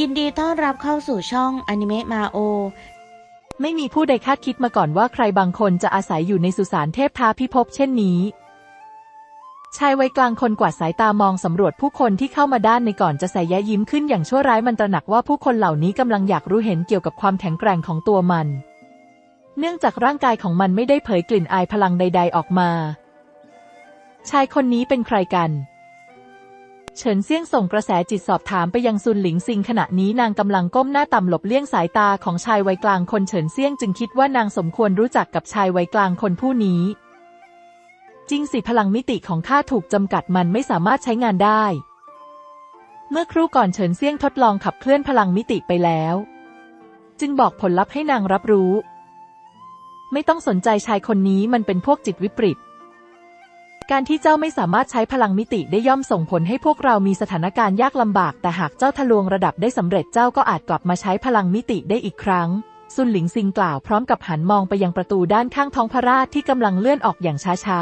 ยินดีต้อนรับเข้าสู่ช่องอนิเมะมาโอ ไม่มีผู้ใดคาดคิดมาก่อนว่าใครบางคนจะอาศัยอยู่ในสุสานเทพท้าพิภพเช่นนี้ ชายวัยกลางคนกวาดสายตามองสำรวจผู้คนที่เข้ามาด้านในก่อนจะใส่แย้ยิ้มขึ้นอย่างชั่วร้ายมันตระหนักว่าผู้คนเหล่านี้กำลังอยากรู้เห็นเกี่ยวกับความแข็งแกร่งของตัวมัน เนื่องจากร่างกายของมันไม่ได้เผยกลิ่นอายพลังใด ๆออกมา ชายคนนี้เป็นใครกัน เฉินเซี่ยงส่งกระแสจิตสอบถามไปยังซุนหลิงซิงขณะนี้นางกำลังก้มหน้าต่ำหลบเลี่ยงสายตาของชายวัยกลางคนเฉินเซี่ยงจึงคิดว่านางสมควรรู้จักกับชายวัยกลางคนผู้นี้ จริงสิพลังมิติของข้าถูกจำกัดมันไม่สามารถใช้งานได้ เมื่อครู่ก่อนเฉินเซี่ยงทดลองขับเคลื่อนพลังมิติไปแล้ว จึงบอกผลลัพธ์ให้นางรับรู้ ไม่ต้องสนใจชายคนนี้มันเป็นพวกจิตวิปริต การที่เจ้าไม่สามารถใช้พลังมิติได้ย่อมส่งผลให้พวกเรามีสถานการณ์ยากลำบาก แต่หากเจ้าทะลวงระดับได้สำเร็จเจ้าก็อาจกลับมาใช้พลังมิติได้อีกครั้งซุนหลิงซิงกล่าวพร้อมกับหันมองไปยังประตูด้านข้างท้องพระราชที่กำลังเลื่อนออกอย่างช้า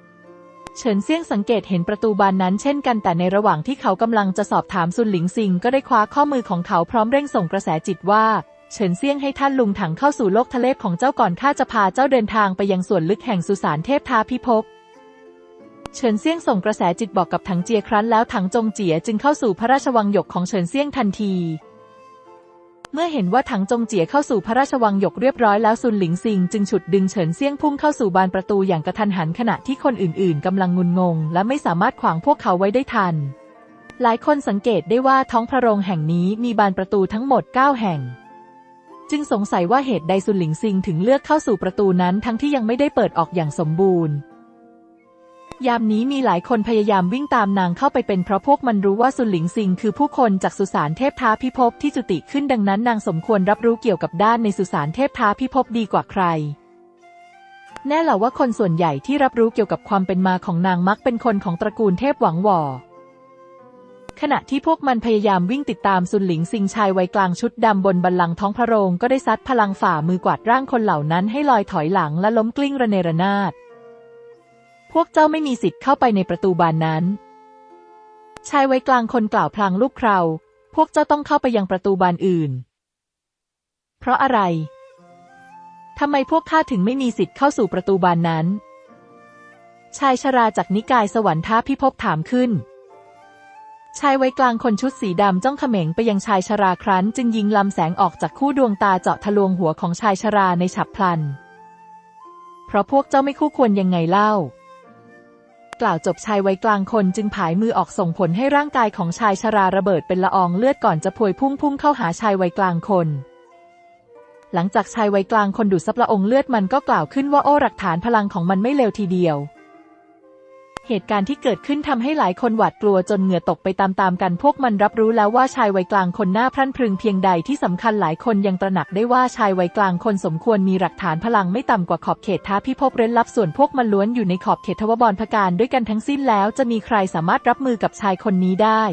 ๆ เฉินเซี่ยงสังเกตเห็นประตูบานนั้นเช่นกันแต่ในระหว่างที่เขากำลังจะสอบถามซุนหลิงซิงก็ได้คว้าข้อมือของเขาพร้อมเร่งส่งกระแสจิตว่า เฉินเซี่ยงให้ท่านลุงถังเข้าสู่โลกทะเลของเจ้าก่อนข้าจะพาเจ้าเดินทางไปยังส่วนลึกแห่งสุสานเทพทาพิภพ เฉินเซี่ยงส่งกระแสจิตบอกกับถังเจียครั้นแล้วถังจงเจียจึงเข้าสู่พระราชวังหยกของเฉินเซี่ยงทันที เมื่อเห็นว่าถังจงเจียเข้าสู่พระราชวังหยกเรียบร้อยแล้วซุนหลิงซิงจึงฉุดดึงเฉินเซี่ยงพุ่งเข้าสู่บานประตูอย่างกระทันหันขณะที่คนอื่นๆกำลังงุนงง และไม่สามารถขวางพวกเขาไว้ได้ทัน หลายคนสังเกตได้ว่าท้องพระโรงแห่งนี้มีบานประตูทั้งหมด 9 แห่งจึงสงสัยว่าเหตุใดซุนหลิงซิงถึงเลือกเข้าสู่ประตูนั้นทั้งที่ยังไม่ได้เปิดออกอย่างสมบูรณ์ ยามนี้มีหลายคนพยายามวิ่งตามนางเข้าไปเป็นเพราะพวกมันรู้ว่าซุนหลิงซิงคือผู้คนจากสุสานเทพท้าพิภพที่จุติขึ้นดังนั้นนางสมควรรับรู้เกี่ยวกับด้านในสุสานเทพท้าพิภพดีกว่าใคร แน่แหละว่าคนส่วนใหญ่ที่รับรู้เกี่ยวกับความเป็นมาของนางมักเป็นคนของตระกูลเทพหวังหว่อขณะที่พวกมันพยายามวิ่งติดตามซุนหลิงซิงชายวัยกลางชุดดำบนบัลลังก์ท้องพระโรงก็ได้ซัดพลังฝ่ามือกวาดร่างคนเหล่านั้นให้ลอยถอยหลังและล้มกลิ้งระเนระนาด พวกเจ้าไม่มีสิทธิ์เข้าไปในประตูบานนั้น ชายไวัยกลางคนกล่าวพลางลูกคราวพวกเจ้าต้องเข้าไปยังประตูบานอื่น เพราะอะไร ทำไมพวกข้าถึงไม่มีสิทธิ์เข้าสู่ประตูบานนั้น ชายชราจากนิกายสวรรค์ท้าพิภพถามขึ้น ชายไวัยกลางคนชุดสีดำจ้องเขม็งไปยังชายชราครั้น จึงยิงลำแสงออกจากคู่ดวงตาเจาะทะลวงหัวของชายชราในฉับพลัน เพราะพวกเจ้าไม่คู่ควรยังไงเล่า กล่าวจบชายวัยกลางคนจึงผายมือออกส่งผลให้ร่างกายของชายชราระเบิดเป็นละอองเลือดก่อนจะพวยพุ่งพุ่งเข้าหาชายวัยกลางคนหลังจากชายวัยกลางคนดูดซับละอองเลือดมันก็กล่าวขึ้นว่าโอ้หลักฐานพลังของมันไม่เลวทีเดียว เหตุการณ์ที่เกิดขึ้นทำให้หลายคนหวาดกลัวจนเหงื่อตกไปตามๆกัน พวกมันรับรู้แล้วว่าชายวัยกลางคนหน้าพรั่นพรึงเพียงใดที่สำคัญหลายคนยังตระหนักได้ว่าชายวัยกลางคนสมควรมีหลักฐานพลังไม่ต่ำกว่าขอบเขตท้าพิภพเร้นลับส่วนพวกมันล้วนอยู่ในขอบเขตทวบรพการด้วยกันทั้งสิ้นแล้วจะมีใครสามารถรับมือกับชายคนนี้ได้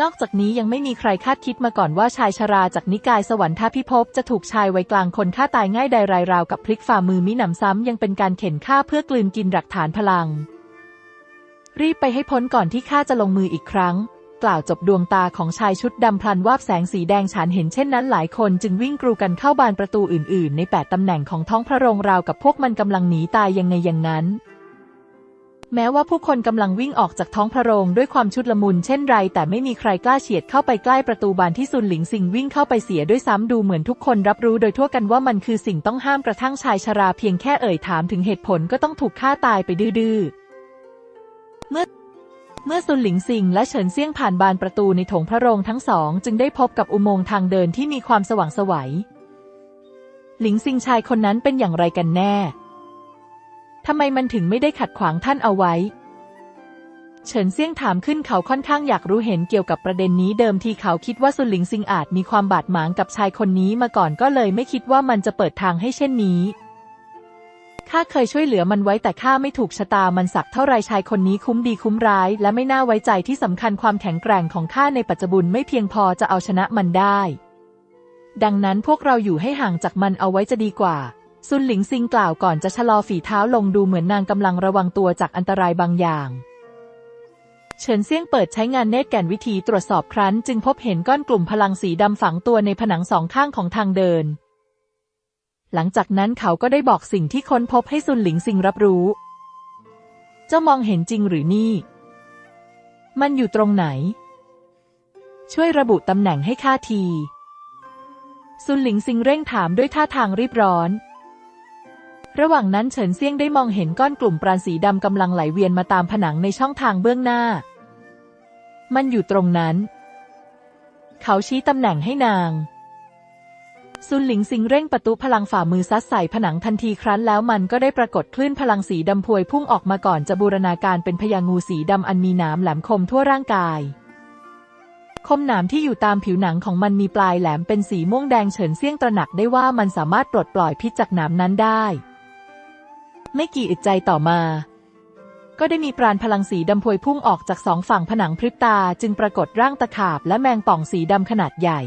นอกจากนี้ยังไม่มีใครคาดคิดมาก่อนว่าชายชราจากนิกายสวรรค์ท้าพิภพจะถูกชายวัยกลางคนฆ่าตายง่ายใดรายราวกับพลิกฝ่ามือมิหนำซ้ำยังเป็นการเข็นฆ่าเพื่อกลืนกินหลักฐานพลัง รีบไปให้พ้นก่อนที่ข้าจะลงมืออีกครั้ง กล่าวจบดวงตาของชายชุดดำพลันวาบแสงสีแดงฉานเห็นเช่นนั้นหลายคนจึงวิ่งกรูกันเข้าบานประตูอื่น ๆ ในแปดตำแหน่งของท้องพระโรงราวกับพวกมันกำลังหนีตายยังไงอย่างนั้น แม้ว่าผู้คนกำลังวิ่งออกจากท้องพระโรงด้วยความชุดละมุนเช่นไร แต่ไม่มีใครกล้าเฉียดเข้าไปใกล้ประตูบานที่ซุนหลิงซิงวิ่งเข้าไปเสียด้วยซ้ำดูเหมือนทุกคนรับรู้โดยทั่วกันว่ามันคือสิ่งต้องห้ามกระทั่งชายชราเพียงแค่เอ่ยถามถึงเหตุผลก็ต้องถูกฆ่าตายไปดื้อเมื่อเมื่อซุนหลิงซิงและเฉินเซี่ยงผ่านบานประตูในโถงพระโรงทั้งสอง จึงได้พบกับอุโมงค์ทางเดินที่มีความสว่างสวัยหลิงซิงชายคนนั้นเป็นอย่างไรกันแน่ ทำไมมันถึงไม่ได้ขัดขวางท่านเอาไว้ เฉินเซี่ยงถามขึ้นเขาค่อนข้างอยากรู้เห็นเกี่ยวกับประเด็นนี้เดิมทีเขาคิดว่าซุนหลิงซิงอาจมีความบาดหมางกับชายคนนี้มาก่อนก็เลยไม่คิดว่ามันจะเปิดทางให้เช่นนี้ข้าเคยช่วยเหลือมันไว้แต่ข้าไม่ถูกชะตามันสักเท่าไรชายคนนี้คุ้มดีคุ้มร้าย และไม่น่าไว้ใจที่สำคัญความแข็งแกร่งของข้าในปัจจุบันไม่เพียงพอจะเอาชนะมันได้ ดังนั้นพวกเราอยู่ให้ห่างจากมันเอาไว้จะดีกว่า ซุนหลิงซิงกล่าวก่อนจะชะลอฝีเท้าลงดูเหมือนนางกำลังระวังตัวจากอันตรายบางอย่างเฉินเซี่ยงเปิดใช้งานเนตรแก่นวิธีตรวจสอบครั้น จึงพบเห็นก้อนกลุ่มพลังสีดำฝังตัวในผนังสองข้างของทางเดิน หลังจากนั้นเขาก็ได้บอกสิ่งที่ค้นพบให้ซุนหลิงซิงรับรู้ เจ้ามองเห็นจริงหรือนี่ มันอยู่ตรงไหน ช่วยระบุตำแหน่งให้ข้าที ซุนหลิงซิงเร่งถามด้วยท่าทางรีบร้อน ระหว่างนั้นเฉินเซียงได้มองเห็นก้อนกลุ่มปราณสีดำกำลังไหลเวียนมาตามผนังในช่องทางเบื้องหน้า มันอยู่ตรงนั้น เขาชี้ตำแหน่งให้นางซุนหลิงซิงเร่งประตูพลังฝ่ามือซัดใส่ผนังทันทีครั้นแล้วมันก็ได้ปรากฏคลื่นพลังสีดำพวยพุ่งออกมาก่อนจะบูรณาการเป็นพญางูสีดำอันมีหนามแหลมคมทั่วร่างกาย คมหนามที่อยู่ตามผิวหนังของมันมีปลายแหลมเป็นสีม่วงแดงเฉินเซี่ยงตระหนักได้ว่ามันสามารถปลดปล่อยพิษจากหนามนั้นได้ ไม่กี่อึดใจต่อมา ก็ได้มีปราณพลังสีดำพวยพุ่งออกจากสองฝั่งผนังพริบตาจึงปรากฏร่างตะขาบและแมงป่องสีดำขนาดใหญ่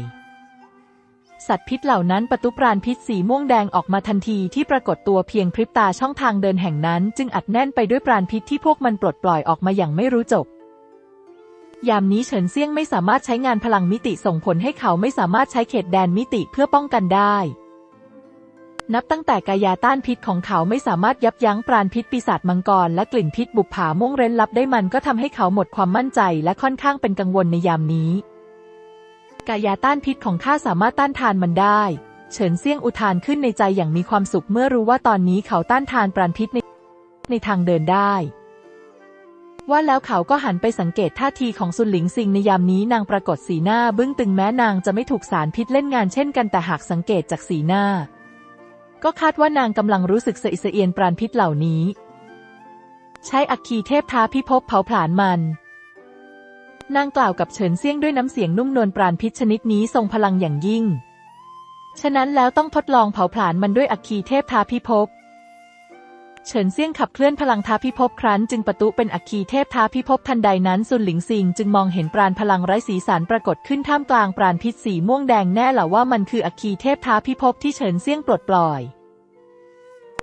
สัตว์พิษเหล่านั้นประตุปราณพิษสีม่วงแดงออกมาทันทีที่ปรากฏตัวเพียงพริบตาช่องทางเดินแห่งนั้น จึงอัดแน่นไปด้วยปราณพิษที่พวกมันปลดปล่อยออกมาอย่างไม่รู้จบยามนี้เฉินเซี่ยงไม่สามารถใช้งานพลังมิติส่งผลให้เขาไม่สามารถใช้เขตแดนมิติเพื่อป้องกันได้ นับตั้งแต่กายาต้านพิษของเขาไม่สามารถยับยั้งปราณพิษปีศาจมังกรและกลิ่นพิษบุปผาม่วงเร้นลับได้มันก็ทำให้เขาหมดความมั่นใจและค่อนข้างเป็นกังวลในยามนี้ กายาต้านพิษของข้าสามารถต้านทานมันได้ เฉินเซี่ยงอุทานขึ้นในใจอย่างมีความสุขเมื่อรู้ว่าตอนนี้เขาต้านทานปราณพิษในในทางเดินได้ ว่าแล้วเขาก็หันไปสังเกตท่าทีของซุนหลิงซิงในยามนี้นางปรากฏสีหน้าบึ้งตึงแม้นางจะไม่ถูกสารพิษเล่นงานเช่นกันแต่หากสังเกตจากสีหน้า ก็คาดว่านางกำลังรู้สึกสะอิดสะเอียนปราณพิษเหล่านี้ ใช้อัคคีเทพท้าพิภพเผาผลาญมัน นางกล่าวกับเฉินเซี่ยงด้วยน้ำเสียงนุ่มนวลปราณพิษชนิดนี้ทรงพลังอย่างยิ่ง ฉะนั้นแล้วต้องทดลองเผาผลาญมันด้วยอัคคีเทพท้าพิภพ เฉินเซี่ยงขับเคลื่อนพลังท้าพิภพครั้นจึงประตุเป็นอัคคีเทพท้าพิภพทันใดนั้นซุนหลิงซิงจึงมองเห็นปราณพลังไร้สีสันปรากฏขึ้นท่ามกลางปราณพิษสีม่วงแดงแน่หละว่ามันคืออัคคีเทพท้าพิภพที่เฉินเซี่ยงปลดปล่อย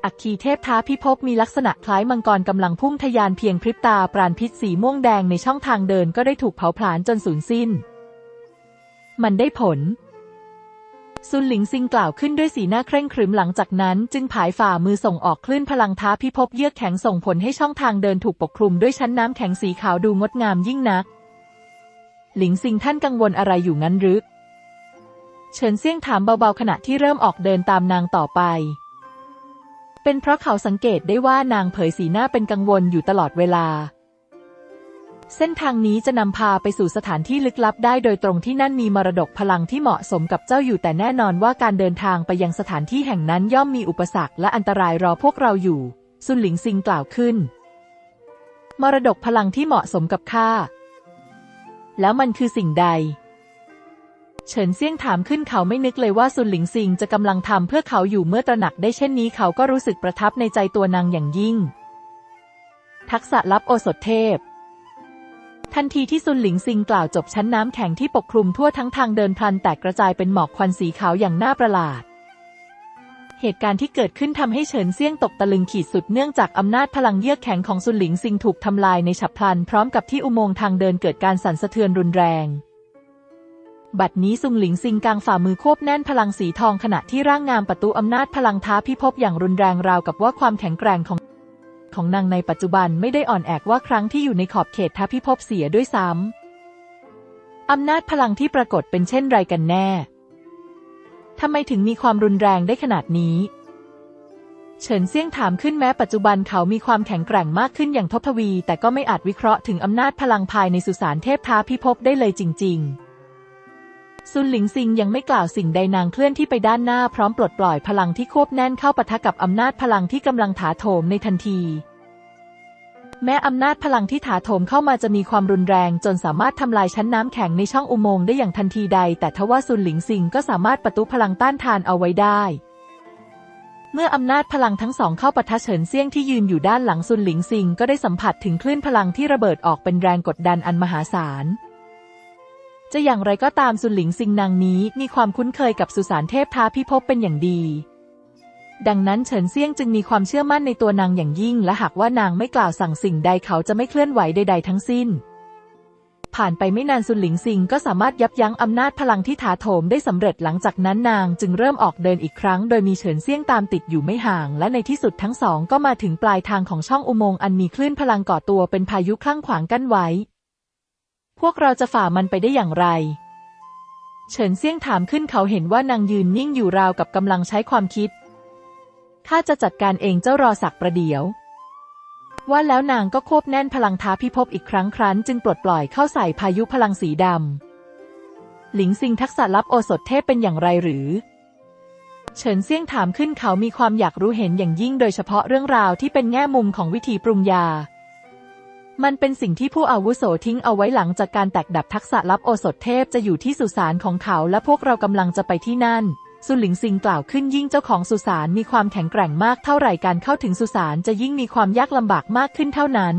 อัคคีเทพท้าพิภพมีลักษณะคล้ายมังกรกำลังพุ่งทะยานเพียงพริบตาปราณพิษสีม่วงแดงในช่องทางเดินก็ได้ถูกเผาผลาญจนสูญสิ้น มันได้ผล ซุนหลิงซิงกล่าวขึ้นด้วยสีหน้าเคร่งครึมหลังจากนั้น จึงผายฝ่ามือส่งออกคลื่นพลังท้าพิภพเยือกแข็งส่งผลให้ช่องทางเดินถูกปกคลุมด้วยชั้นน้ำแข็งสีขาวดูงดงามยิ่งนัก หลิงซิงท่านกังวลอะไรอยู่งั้นหรือเฉินเซี่ยงถามเบาๆขณะที่เริ่มออกเดินตามนางต่อไป เป็นเพราะเขาสังเกตได้ว่านางเผยสีหน้าเป็นกังวลอยู่ตลอดเวลา เส้นทางนี้จะนำพาไปสู่สถานที่ลึกลับได้โดยตรงที่นั่นมีมรดกพลังที่เหมาะสมกับเจ้าอยู่แต่แน่นอนว่าการเดินทางไปยังสถานที่แห่งนั้นย่อมมีอุปสรรคและอันตรายรอพวกเราอยู่ ซุนหลิงซิงกล่าวขึ้น มรดกพลังที่เหมาะสมกับข้า แล้วมันคือสิ่งใด เฉินเซี่ยงถามขึ้นเขาไม่นึกเลยว่าซุนหลิงซิงจะกำลังทำเพื่อเขาอยู่เมื่อตระหนักได้เช่นนี้เขาก็รู้สึกประทับในใจตัวนางอย่างยิ่ง ทักษะลับโอสถเทพ ทันทีที่ซุนหลิงซิงกล่าวจบชั้นน้ำแข็งที่ปกคลุมทั่วทั้งทางเดินพลันแตกกระจายเป็นหมอกควันสีขาวอย่างน่าประหลาด เหตุการณ์ที่เกิดขึ้นทำให้เฉินเซี่ยงตกตะลึงขีดสุดเนื่องจากอำนาจพลังเยือกแข็งของซุนหลิงซิงถูกทำลายในฉับพลัน พร้อมกับที่อุโมงค์ทางเดินเกิดการสั่นสะเทือนรุนแรง บัดนี้ซุงหลิงซิงกางฝ่ามือควบแน่นพลังสีทองขณะที่ร่างงามประตูอำนาจพลังท้าพิภพอย่างรุนแรงราวกับว่าความแข็งแกร่งของ ของนางในปัจจุบันไม่ได้อ่อนแอกว่าครั้งที่อยู่ในขอบเขตท้าพิภพเสียด้วยซ้ำอำนาจพลังที่ปรากฏเป็นเช่นไรกันแน่ทำไมถึงมีความรุนแรงได้ขนาดนี้ เฉินเซี่ยงถามขึ้นแม้ปัจจุบันเขามีความแข็งแกร่งมากขึ้นอย่างทบทวี แต่ก็ไม่อาจวิเคราะห์ถึงอำนาจพลังภายในสุสานเทพท้าพิภพได้เลยจริง ๆ ซุนหลิงซิงยังไม่กล่าวสิ่งใดนางเคลื่อนที่ไปด้านหน้าพร้อมปลดปล่อยพลังที่ควบแน่นเข้าปะทะกับอำนาจพลังที่กำลังถาโถมในทันที แม้อำนาจพลังที่ถาโถมเข้ามาจะมีความรุนแรงจนสามารถทำลายชั้นน้ำแข็งในช่องอุโมงค์ได้อย่างทันทีใด แต่ทว่าซุนหลิงซิงก็สามารถประตุพลังต้านทานเอาไว้ได้เมื่ออำนาจพลังทั้งสองเข้าปะทะเฉินเซี่ยงที่ยืนอยู่ด้านหลังซุนหลิงซิงก็ได้สัมผัสถึงคลื่นพลังที่ระเบิดออกเป็นแรงกดดันอันมหาศาล จะอย่างไรก็ตามซุนหลิงซิงนางนี้มีความคุ้นเคยกับสุสานเทพท้าพิภพเป็นอย่างดี ดังนั้นเฉินเซี่ยงจึงมีความเชื่อมั่นในตัวนางอย่างยิ่ง และหากว่านางไม่กล่าวสั่งสิ่งใดเขาจะไม่เคลื่อนไหวใด ๆ ทั้งสิ้น ผ่านไปไม่นานซุนหลิงซิงก็สามารถยับยั้งอำนาจพลังที่ถาโถมได้สำเร็จหลังจากนั้นนางจึงเริ่มออกเดินอีกครั้ง โดยมีเฉินเซี่ยงตามติดอยู่ไม่ห่าง และในที่สุดทั้งสองก็มาถึงปลายทางของช่องอุโมงค์อันมีคลื่นพลังก่อตัวเป็นพายุคลั่งขวางกั้นไว้ วกเราจะฝ่ามันไปได้อย่างไร เฉินเซี่ยงถามขึ้นเขาเห็นว่านางยืนนิ่งอยู่ราวกับกำลังใช้ความคิด ข้าจะจัดการเองเจ้ารอสักประเดี๋ยว ว่าแล้วนางก็ควบแน่นพลังท้าพิภพอีกครั้งครั้น จึงปลดปล่อยเข้าใส่พายุพลังสีดำ หลิงซิงทักษะลับโอสถเทพเป็นอย่างไรหรือเฉินเซี่ยงถามขึ้นเขามีความอยากรู้เห็นอย่างยิ่งโดยเฉพาะเรื่องราวที่เป็นแง่มุมของวิธีปรุงยา มันเป็นสิ่งที่ผู้อาวุโสทิ้งเอาไว้หลังจากการแตกดับทักษะลับโอสถเทพจะอยู่ที่สุสานของเขาและพวกเรากำลังจะไปที่นั่น สุหลิงซิงกล่าวขึ้นยิ่งเจ้าของสุสานมีความแข็งแกร่งมากเท่าไหร่การเข้าถึงสุสานจะยิ่งมีความยากลำบากมากขึ้นเท่านั้น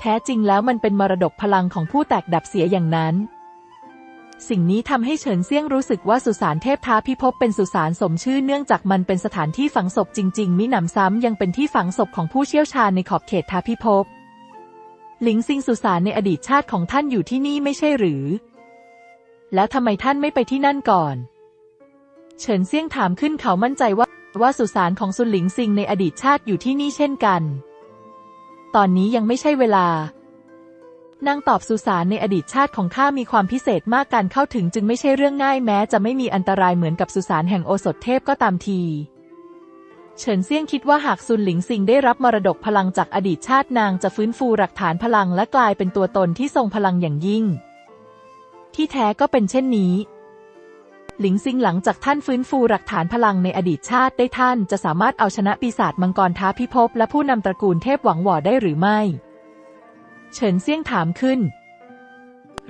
แท้จริงแล้วมันเป็นมรดกพลังของผู้แตกดับเสียอย่างนั้น สิ่งนี้ทำให้เฉินเซี่ยงรู้สึกว่าสุสานเทพท้าพิภพเป็นสุสานสมชื่อเนื่องจากมันเป็นสถานที่ฝังศพจริง ๆ มิหนำซ้ำยังเป็นที่ฝังศพของผู้เชี่ยวชาญในขอบเขตท้าพิภพ หลิงซิงสุสานในอดีตชาติของท่านอยู่ที่นี่ไม่ใช่หรือ แล้วทำไมท่านไม่ไปที่นั่นก่อน เฉินเซี่ยงถามขึ้นเขามั่นใจว่าว่าสุสานของซุนหลิงซิงในอดีตชาติอยู่ที่นี่เช่นกัน ตอนนี้ยังไม่ใช่เวลานางตอบสุสานในอดีตชาติของข้ามีความพิเศษมากการเข้าถึงจึงไม่ใช่เรื่องง่ายแม้จะไม่มีอันตรายเหมือนกับสุสานแห่งโอสถเทพก็ตามที เฉินเซี่ยงคิดว่าหากซุนหลิงซิงได้รับมรดกพลังจากอดีตชาตินางจะฟื้นฟูหลักฐานพลังและกลายเป็นตัวตนที่ทรงพลังอย่างยิ่ง ที่แท้ก็เป็นเช่นนี้ หลิงซิงหลังจากท่านฟื้นฟูหลักฐานพลังในอดีตชาติได้ท่านจะสามารถเอาชนะปีศาจมังกรท้าพิภพและผู้นำตระกูลเทพหวังหว่อได้หรือไม่ เฉินเซี่ยงถามขึ้น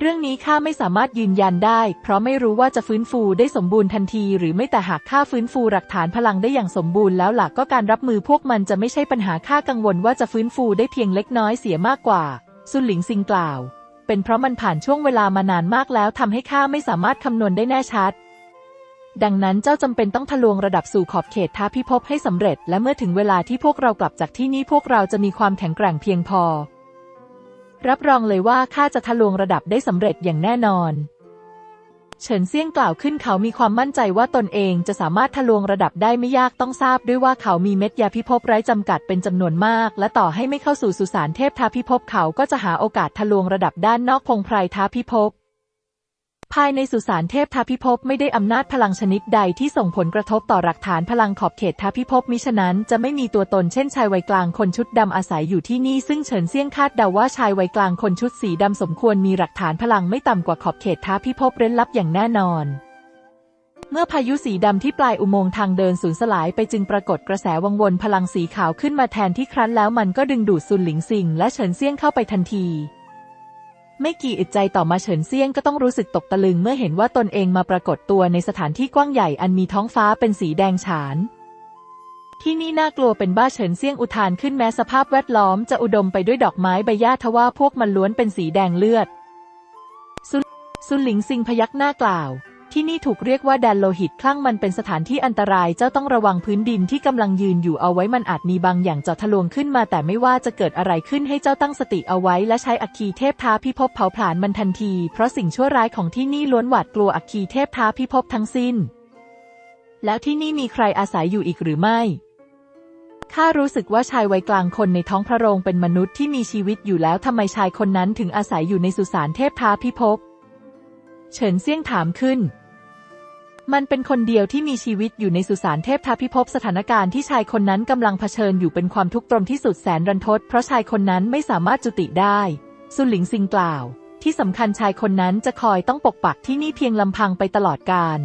เรื่องนี้ข้าไม่สามารถยืนยันได้ เพราะไม่รู้ว่าจะฟื้นฟูได้สมบูรณ์ทันที หรือไม่แต่หากข้าฟื้นฟูหลักฐานพลังได้อย่างสมบูรณ์แล้วหลักก็การรับมือพวกมันจะไม่ใช่ปัญหาข้ากังวลว่าจะฟื้นฟูได้เพียงเล็กน้อยเสียมากกว่าซุนหลิงซิงกล่าว เป็นเพราะมันผ่านช่วงเวลามานานมากแล้วทำให้ข้าไม่สามารถคำนวณได้แน่ชัด ดังนั้นเจ้าจำเป็นต้องทะลวงระดับสู่ขอบเขตท้าพิภพให้สำเร็จ และเมื่อถึงเวลาที่พวกเรากลับจากที่นี่พวกเราจะมีความแข็งแกร่งเพียงพอ รับรองเลยว่าข้าจะทะลวงระดับได้สำเร็จอย่างแน่นอน เฉินเซี่ยงกล่าวขึ้นเขามีความมั่นใจว่าตนเองจะสามารถทะลวงระดับได้ไม่ยากต้องทราบด้วยว่าเขามีเม็ดยาพิภพไร้จำกัดเป็นจำนวนมาก และต่อให้ไม่เข้าสู่สุสานเทพท้าพิภพเขาก็จะหาโอกาสทะลวงระดับด้านนอกพงไพรท้าพิภพ ภายในสุสานเทพทาพิภพไม่ได้อำนาจพลังชนิดใดที่ส่งผลกระทบต่อหลักฐานพลังขอบเขตทาพิภพมิฉะนั้นจะไม่มีตัวตนเช่นชายวัยกลางคนชุดดำอาศัยอยู่ที่นี่ซึ่งเฉินเซี่ยงคาดเดาว่าชายวัยกลางคนชุดสีดำสมควรมีหลักฐานพลังไม่ต่ำกว่าขอบเขตทาพิภพเร้นลับอย่างแน่นอนเมื่อพายุสีดำที่ปลายอุโมงค์ทางเดินสูญสลายไปจึงปรากฏกระแสวังวนพลังสีขาวขึ้นมาแทนที่ครั้นแล้วมันก็ดึงดูดซุนหลิงซิงและเฉินเซี่ยงเข้าไปทันที ไม่กี่อึดใจต่อมาเฉินเซียงก็ต้องรู้สึกตกตะลึงเมื่อเห็นว่าตนเองมาปรากฏตัวในสถานที่กว้างใหญ่อันมีท้องฟ้าเป็นสีแดงฉาน ที่นี่น่ากลัวเป็นบ้าเฉินเซียงอุทานขึ้นแม้สภาพแวดล้อมจะอุดมไปด้วยดอกไม้ใบหญ้าทว่าพวกมันล้วนเป็นสีแดงเลือด ซุนซุนหลิงซิงพยักหน้ากล่าว ที่นี่ถูกเรียกว่าแดนโลหิตคลั่งมันเป็นสถานที่อันตรายเจ้าต้องระวังพื้นดินที่กำลังยืนอยู่เอาไว้มันอาจมีบางอย่างเจาะทะลวงขึ้นมา แต่ไม่ว่าจะเกิดอะไรขึ้นให้เจ้าตั้งสติเอาไว้ และใช้อัคคีเทพท้าพิภพเผาผลาญมันทันที เพราะสิ่งชั่วร้ายของที่นี่ล้วนหวาดกลัวอัคคีเทพท้าพิภพทั้งสิ้น แล้วที่นี่มีใครอาศัยอยู่อีกหรือไม่ข้ารู้สึกว่าชายวัยกลางคนในท้องพระโรงเป็นมนุษย์ที่มีชีวิตอยู่แล้วทำไมชายคนนั้นถึงอาศัยอยู่ในสุสานเทพท้าพิภพเฉินเซี่ยงถามขึ้น มันเป็นคนเดียวที่มีชีวิตอยู่ในสุสานเทพทพิภพสถานการณ์ที่ชายคนนั้นกำลังเผชิญอยู่เป็นความทุกข์ตรมที่สุดแสนรันทด เพราะชายคนนั้นไม่สามารถจุติได้ สุหลิงซิงกล่าว ที่สำคัญชายคนนั้นจะคอยต้องปกปักที่นี่เพียงลำพังไปตลอดกาล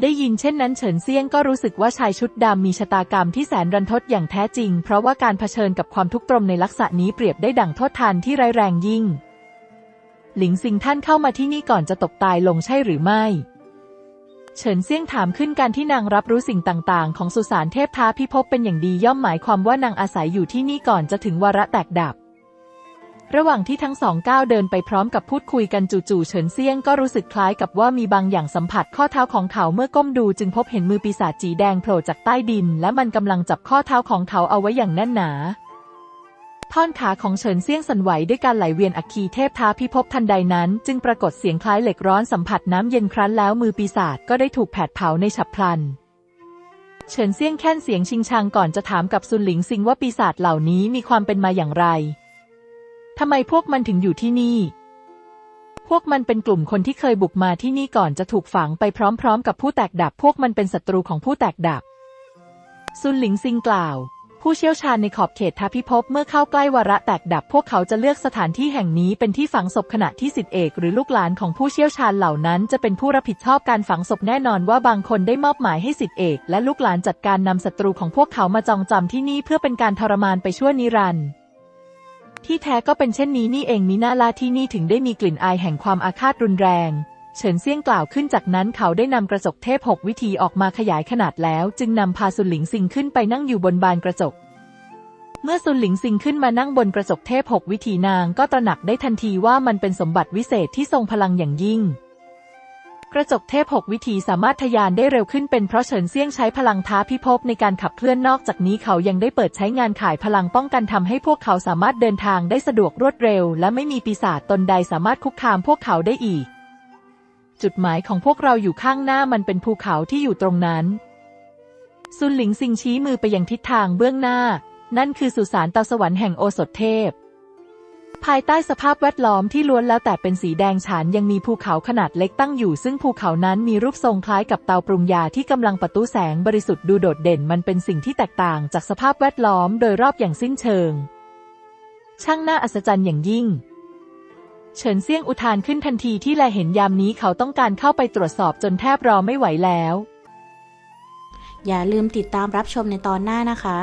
ได้ยินเช่นนั้นเฉินเซียงก็รู้สึกว่าชายชุดดำมีชะตากรรมที่แสนรันทดอย่างแท้จริง เพราะว่าการเผชิญกับความทุกข์ตรมในลักษณะนี้เปรียบได้ดั่งโทษทานที่ร้ายแรงยิ่ง หลิงซิงท่านเข้ามาที่นี่ก่อนจะตกตายลงใช่หรือไม่ เฉินเซี่ยงถามขึ้นการที่นางรับรู้สิ่งต่าง ๆ ของสุสานเทพท้าพิภพเป็นอย่างดีย่อมหมายความว่านางอาศัยอยู่ที่นี่ก่อนจะถึงวาระแตกดับ ระหว่างที่ทั้งสองก้าวเดินไปพร้อมกับพูดคุยกันจู่ๆเฉินเซี่ยงก็รู้สึกคล้ายกับว่ามีบางอย่างสัมผัสข้อเท้าของเขาเมื่อก้มดูจึงพบเห็นมือปีศาจจีแดงโผล่จากใต้ดิน และมันกำลังจับข้อเท้าของเขาเอาไว้อย่างแน่นหนา ท่อนขาของเฉินเซี่ยงสั่นไหวด้วยการไหลเวียนอัคคีเทพท้าพิภพทันใดนั้น จึงปรากฏเสียงคล้ายเหล็กร้อนสัมผัสน้ำเย็นครั้นแล้วมือปีศาจก็ได้ถูกแผดเผาในฉับพลัน เฉินเซี่ยงแค่นเสียงชิงชังก่อนจะถามกับซุนหลิงซิงว่าปีศาจเหล่านี้มีความเป็นมาอย่างไรทำไมพวกมันถึงอยู่ที่นี่ พวกมันเป็นกลุ่มคนที่เคยบุกมาที่นี่ก่อนจะถูกฝังไปพร้อมๆ กับผู้แตกดับ พวกมันเป็นศัตรูของผู้แตกดับซุนหลิงซิงกล่าว ผู้เชี่ยวชาญในขอบเขตทพิภพเมื่อเข้าใกล้วาระแตกดับ พวกเขาจะเลือกสถานที่แห่งนี้เป็นที่ฝังศพขณะที่สิทธิเอกหรือลูกหลานของผู้เชี่ยวชาญเหล่านั้น จะเป็นผู้รับผิดชอบการฝังศพแน่นอนว่าบางคนได้มอบหมายให้สิทธิเอก และลูกหลานจัดการนำศัตรูของพวกเขามาจองจำที่นี่เพื่อเป็นการทรมานไปชั่วนิรันดร์ที่แท้ก็เป็นเช่นนี้นี่เองมิน่าลาที่นี่ถึงได้มีกลิ่นอายแห่งความอาฆาตรุนแรง เฉินเซี่ยงกล่าวขึ้นจากนั้นเขาได้นำกระจกเทพหกวิธีออกมาขยายขนาดแล้ว จึงนำพาซุนหลิงซิงขึ้นไปนั่งอยู่บนบานกระจก เมื่อซุนหลิงซิงขึ้นมานั่งบนกระจกเทพหกวิธีนางก็ตระหนักได้ทันทีว่ามันเป็นสมบัติวิเศษที่ทรงพลังอย่างยิ่ง กระจกเทพหกวิธีสามารถทะยานได้เร็วขึ้นเป็นเพราะเฉินเซี่ยงใช้พลังท้าพิภพในการขับเคลื่อนนอกจากนี้เขายังได้เปิดใช้งานข่ายพลังป้องกันทำให้พวกเขาสามารถเดินทางได้สะดวกรวดเร็ว และไม่มีปีศาจตนใดสามารถคุกคามพวกเขาได้อีก จุดหมายของพวกเราอยู่ข้างหน้ามันเป็นภูเขาที่อยู่ตรงนั้น ซุนหลิงซิงชี้มือไปยังทิศทางเบื้องหน้า นั่นคือสุสานเตาสวรรค์แห่งโอสถเทพ ภายใต้สภาพแวดล้อมที่ล้วนแล้วแต่เป็นสีแดงฉานยังมีภูเขาขนาดเล็กตั้งอยู่ ซึ่งภูเขานั้นมีรูปทรงคล้ายกับเตาปรุงยาที่กำลังประตูแสงบริสุทธิ์ดูโดดเด่นมันเป็นสิ่งที่แตกต่างจากสภาพแวดล้อมโดยรอบอย่างสิ้นเชิง ช่างน่าอัศจรรย์อย่างยิ่ง เฉินเซี่ยงอุทานขึ้นทันทีที่แลเห็นยามนี้เขาต้องการเข้าไปตรวจสอบจนแทบรอไม่ไหวแล้ว อย่าลืมติดตามรับชมในตอนหน้านะคะ